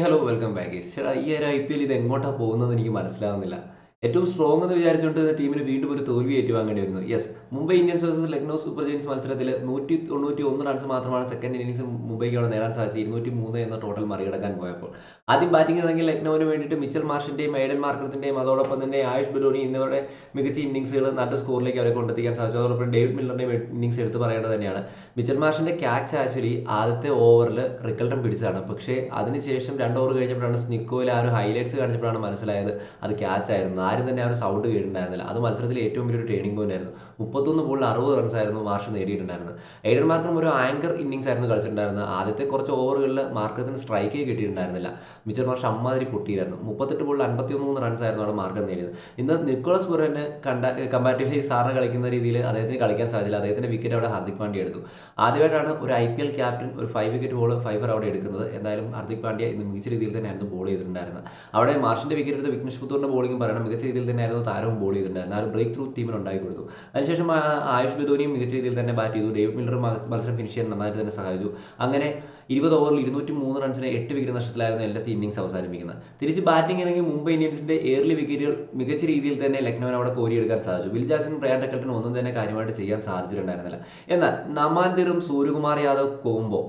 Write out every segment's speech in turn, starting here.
Hello welcome back ചേട്ടാ ഈ ഒരു ഐ പി എൽ ഇത് എങ്ങോട്ടാണ് പോകുന്നത് എനിക്ക് മനസ്സിലാവുന്നില്ല. ഏറ്റവും സ്ട്രോങ് എന്ന് വിചാരിച്ചുകൊണ്ട് ടീമിന് വീണ്ടും ഒരു തോൽവി ഏറ്റുവാങ്ങേണ്ടി വരുന്നു yes Mumbai Indians versus Lucknow Super Giants മത്സരത്തിൽ നൂറ്റി തൊണ്ണൂറ്റി ഒന്ന് റൺസ് മാത്രമാണ് സെക്കൻഡ് ഇന്നിംഗ്സ് മുംബൈക്ക് അവിടെ നേടാൻ സാധിച്ചത്. ഇരുന്നൂറ്റി മൂന്ന് എന്ന ടോട്ടൽ മറികടക്കാൻ പോയപ്പോൾ. ആദ്യം ബാറ്റിംഗ് ആണെങ്കിൽ ലക്നൌവിന് വേണ്ടിയിട്ട് മിച്ചൽ മാർഷിന്റെയും ഐഡൻ മാർക്കത്തിന്റെയും അതോടൊപ്പം തന്നെ ആയുഷ് ബിലോണി എന്നിവരുടെ മികച്ച ഇന്നിംഗ്സുകൾ നല്ല സ്കോറിലേക്ക് അവരെ കൊണ്ടെത്തിക്കാൻ സാധിച്ചു. അതോടൊപ്പം ഡേവിഡ് മില്ലറിന്റെയും ഇന്നിംഗ്സ് എടുത്തു പറയേണ്ടത് തന്നെയാണ്. മിച്ചൽ മാർഷിന്റെ ക്യാച്ച് ആക്ച്വലി ആദ്യത്തെ ഓവറിൽ റിക്കൾട്ടൺ പിടിച്ചതാണ്. പക്ഷേ അതിനുശേഷം രണ്ട് ഓവർ കഴിഞ്ഞപ്പോഴാണ് സ്നിക്കോയിൽ ആ ഒരു ഹൈലൈറ്റ്സ് കാണിച്ചപ്പോഴാണ് മനസ്സിലായത് അത് ക്യാച്ച് ആയിരുന്നു. ആരും തന്നെ ആ ഒരു സൗണ്ട് കേട്ടിട്ടുണ്ടായിരുന്നില്ല. അത് മത്സരത്തിൽ ഏറ്റവും വലിയൊരു ടേണിംഗ് പോയിന്റ് ആയിരുന്നു. മുപ്പത്തൊന്ന് ബോളിൽ അറുപത് റൺസ് ആയിരുന്നു മാർഷ് നേടിയിട്ടുണ്ടായിരുന്നത്. എയ്ഡൻ മാർക്കും ഒരു ആങ്കർ ഇന്നിങ്സ് ആയിരുന്നു കളിച്ചിട്ടുണ്ടായിരുന്നത്. ആദ്യത്തെ കുറച്ച് ഓവറുകളിൽ മാർക്കത്തിന് സ്ട്രൈക്കേ കിട്ടിയിട്ടുണ്ടായിരുന്നില്ല. മിച്ചർ മാർഷ് അമ്മാതിരി പൊട്ടിയായിരുന്നു മുപ്പത്തെട്ട് ബോളിൽ അൻപത്തി മൂന്ന് റൺസ് ആയിരുന്നു അവിടെ മാർക്കം നേടിയത്. ഇന്ന് നിക്കോളസ് പുറന് കണ്ട കമ്പാരിറ്റീവ്ലി സാറിന് കളിക്കുന്ന രീതിയിൽ അദ്ദേഹത്തിന് കളിക്കാൻ സാധിച്ചില്ല. അദ്ദേഹത്തിന്റെ വിക്കറ്റ് അവിടെ ഹാർദിക് പാണ്ഡ്യ എടുത്തു. ആദ്യമായിട്ടാണ് ഒരു ഐ പി എൽ ക്യാപ്റ്റൻ ഒരു ഫൈവ് വിക്കറ്റ് ബോൾ ഫൈവർ അവിടെ എടുക്കുന്നത്. എന്തായാലും ഹാർദിക് പാണ്ഡ്യ ഇന്ന് മികച്ച രീതിയിൽ തന്നെയായിരുന്നു ബോൾ ചെയ്തിട്ടുണ്ടായിരുന്നത്. അവിടെ മാർഷിന്റെ വിക്കറ്റ് എടുത്ത് വിഘ്നേഷ് പുത്തൂറിന്റെ ബോളിംഗ് പറയണം. മികച്ച രീതിയിൽ തന്നെയായിരുന്നു താരവും ബോൾ ചെയ്തിട്ടുണ്ടായിരുന്നത്. ആ ഒരു ബ്രേക്ക് ത്രൂ ടീമിന് ഉണ്ടായി കൊടുത്തു. അതിനുശേഷം ആയുഷ് ബദോനിയും മികച്ച രീതിയിൽ തന്നെ ബാറ്റ് ചെയ്തു. ഡേവിഡ് മില്ലർ മത്സരം ഫിനിഷ് ചെയ്യാൻ നന്നായിട്ട് തന്നെ സഹായിച്ചു. അങ്ങനെ ഇരുപത് ഓവറിൽ ഇരുന്നൂറ്റി മൂന്ന് റൺസിന് എട്ട് വിക്കറ്റ് നഷ്ടത്തിലായിരുന്നു എൽ എസ് ഇന്നിംഗ്സ് അവസാനിപ്പിക്കുന്നത്. തിരിച്ച് ബാറ്റിംഗ് ഇറങ്ങി മുംബൈ ഇന്ത്യൻസിന്റെ ഏർലി വിക്കറ്റുകൾ മികച്ച രീതിയിൽ തന്നെ ലക്നൌവിന് അവിടെ കോരിയെടുക്കാൻ സാധിച്ചു. ബിൽ ജാക്സൺ ബ്രയാൻ ഡക്കൽട്ടിന് ഒന്നും തന്നെ കാര്യമായിട്ട് ചെയ്യാൻ സാധിച്ചിട്ടുണ്ടായിരുന്നില്ല. എന്നാൽ നമാന്തിറും സൂര്യകുമാർ യാദവ് കോംബോ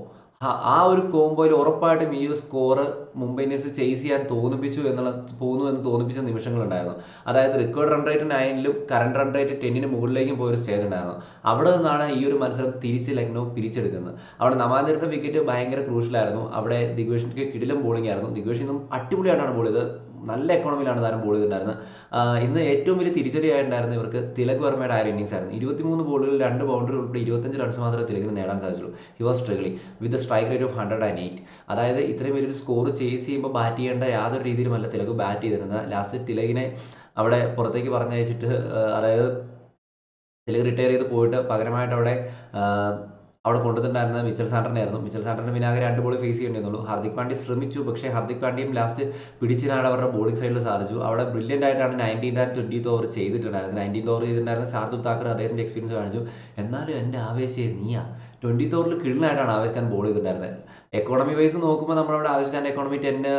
ആ ഒരു കോംബോയിൽ ഉറപ്പായിട്ടും ഈ ഒരു സ്കോറ് മുംബൈ ഇന്ത്യൻസ് ചേസ് ചെയ്യാൻ തോന്നിപ്പിച്ചു എന്നുള്ള പോകുന്നു എന്ന് തോന്നിപ്പിച്ച നിമിഷങ്ങളുണ്ടായിരുന്നു. അതായത് റെക്കോർഡ് റൺ റേറ്റ് നയനിലും കറണ്ട് റൺ റേറ്റ് ടെന്നിന് മുകളിലേക്കും പോയൊരു സ്റ്റേജ് ഉണ്ടായിരുന്നു. അവിടെ നിന്നാണ് ഈ ഒരു മത്സരം തിരിച്ച് ലക്നൗ പിരിച്ചെടുക്കുന്നത്. അവിടെ നവാന്തരയുടെ വിക്കറ്റ് ഭയങ്കര ക്രൂഷ്യലായിരുന്നു അവിടെ ദിഗ്വേഷിക്ക് കിടിലം ബോളിംഗ് ആയിരുന്നു. ദിഗ്വേഷ് അടിപൊളിയായിട്ടാണ് ബോൾ ചെയ്തത്. നല്ല എക്കോണമിയിലാണ് താരം ബോൾ ചെയ്തിട്ടുണ്ടായിരുന്നത്. ഇന്ന് ഏറ്റവും വലിയ തിരിച്ചടിയായിട്ടുണ്ടായിരുന്ന ഇവർക്ക് തിലക് വർമ്മയുടെ ആ ഒരു ഇന്നിംഗ്സ് ആയിരുന്നു. ഇരുപത്തിമൂന്ന് ബോളുകളിൽ രണ്ട് ബൗണ്ടറി ഉൾപ്പെടെ ഇരുപത്തഞ്ച് റൺസ് മാത്രമേ തിലകിന് നേടാൻ സാധിച്ചുള്ളൂ. He was struggling with strike rate of hundred and eight അതായത് ഇത്രയും വലിയൊരു സ്കോർ ചേസ് ചെയ്യുമ്പോൾ ബാറ്റ് ചെയ്യേണ്ട യാതൊരു രീതിയിലുമല്ല തിലക് ബാറ്റ് ചെയ്തിരുന്നത്. ലാസ്റ്റ് തിലകിനെ അവിടെ പുറത്തേക്ക് പറഞ്ഞയച്ചിട്ട് അതായത് തിലക് റിട്ടയർ ചെയ്ത് പോയിട്ട് പകരമായിട്ട് അവിടെ അവിടെ കൊണ്ടുവന്നിട്ടുണ്ടായിരുന്നത് മിച്ചൽ സാൻഡറിനെ ആയിരുന്നു മിച്ചൽ സാൻഡറിന് പിന്നാകെ രണ്ട് ബോൾ ഫേസ് ചെയ്യേണ്ടിയിരുന്നുള്ളൂ ഹാർദിക് പാണ്ഡ്യ ശ്രമിച്ചു. പക്ഷേ ഹാർദിക് പാണ്ഡ്യയും ലാസ്റ്റ് പിടിച്ചിനാണ് അവരുടെ ബോളിംഗ് സൈഡിൽ സാധിച്ചു അവിടെ ബ്രില്യന്റ് ആയിട്ടാണ് നയന്റീൻ ആൻഡ് ട്വന്റീത്ത് ഓവർ ചെയ്തിട്ടുണ്ടായിരുന്നത്. നയന്റീൻ ഓവർ ചെയ്തിട്ടുണ്ടായിരുന്ന ശാർദുൽ താക്കർ അദ്ദേഹത്തിന്റെ എക്സ്പീരിയൻസ് കാണിച്ചു. എന്നാലും എന്റെ ആവേശം നീയാ? ട്വന്റി ഓവറിൽ കിഴിലായിട്ടാണ് ആവേശ് ഖാൻ ബോൾ ചെയ്തിട്ടുണ്ടായിരുന്നത് എക്കോണമി വൈസ് നോക്കുമ്പോൾ നമ്മളവിടെ ആവേശ് ഖാന്റെ എക്കോണമി ടെന്ന്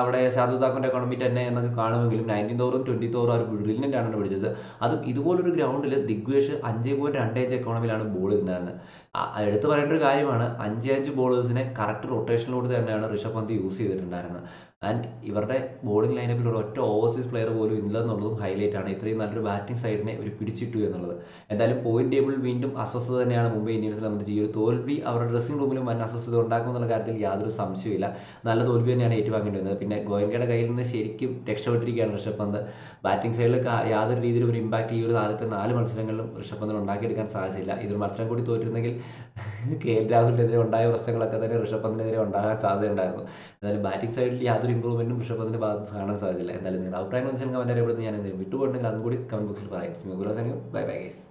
അവിടെ ശാദു താക്കൂന്റെ എക്കോണമി ടെന്ന് എന്നൊക്കെ കാണുമെങ്കിലും നയന്റീൻ ഓവറും ട്വന്റി ഓവറും അവർ ബ്രില്യന്റ് ആണ് പിടിച്ചത്. അതും ഇതുപോലൊരു ഗ്രൗണ്ടിൽ ദിഗ്വേഷ് അഞ്ച് പോയിന്റ് രണ്ട് അഞ്ച് എക്കോണമിയിലാണ് ബോൾ ചെയ്തിട്ടുണ്ടായിരുന്നത് എടുത്തു പറയേണ്ട ഒരു കാര്യമാണ് അഞ്ച് അഞ്ച് ബോളേഴ്സിനെ കറക്റ്റ് റൊട്ടേഷനിലൂടെ തന്നെയാണ് ഋഷഭ് പന്ത് യൂസ് ചെയ്തിട്ടുണ്ടായിരുന്നത് ആൻഡ് ഇവരുടെ ബോളിംഗ് ലൈനപ്പിൽ ഒരു ഒറ്റ ഓവർസീസ് പ്ലെയർ പോലും ഇല്ലെന്നുള്ളതും ഹൈലൈറ്റ് ആണ്. ഇത്രയും നല്ലൊരു ബാറ്റിംഗ് സൈഡിനെ ഒരു പിടിച്ചിട്ടു എന്നുള്ളത്. എന്തായാലും പോയിന്റ് ടേബിൾ വീണ്ടും അസ്വസ്ഥത തന്നെയാണ് മുംബൈ ഇന്ത്യൻസിനെ ഈ ഒരു തോൽവി അവരുടെ ഡ്രസ്സിംഗ് റൂമിലും വൻ അസ്വസ്ഥത ഉണ്ടാക്കും എന്നുള്ള കാര്യത്തിൽ യാതൊരു സംശയമില്ല നല്ല തോൽവി തന്നെയാണ് ഏറ്റുവാങ്ങേണ്ടി വന്നത് പിന്നെ ഗോയങ്കയുടെ കയ്യിൽ നിന്ന് ശരിക്കും രക്ഷപ്പെട്ടിരിക്കുകയാണ് ഋഷഭ് പന്ത് ബാറ്റിംഗ് സൈഡിൽ യാതൊരു രീതിയിലും ഒരു ഇമ്പാക്ട് ഈ ഒരു ആദ്യത്തെ നാല് മത്സരങ്ങളിലും ഋഷഭ് പന്തിന് ഉണ്ടാക്കിയെടുക്കാൻ സാധിച്ചില്ല. ഇതൊരു മത്സരം കൂടി തോറ്റിരുന്നെങ്കിൽ കെ എൽ രാഹുലിനെതിരെ ഉണ്ടായ പ്രശ്നങ്ങളൊക്കെ തന്നെ ഋഷഭ് പന്തിനെതിരെ ഉണ്ടാകാൻ സാധ്യതയുണ്ടായിരുന്നു. എന്നാലും ബാറ്റിംഗ് സൈഡിൽ യാതൊരു ഇമ്പ്രൂവ്മെന്റും ഋഷഭ് പന്തിന്റെ ഭാഗത്ത് കാണാൻ സാധിച്ചില്ല. എന്തായാലും നിങ്ങളുടെ അഭിപ്രായം മനസ്സിലാക്കാൻ വേണ്ടി അറിയപ്പെടുന്നത് ഞാൻ എന്തെങ്കിലും വിട്ടുപോയിട്ടുണ്ടെങ്കിൽ അതും കൂടി കമന്റ് ബോക്സിൽ പറയാം. Bye bye guys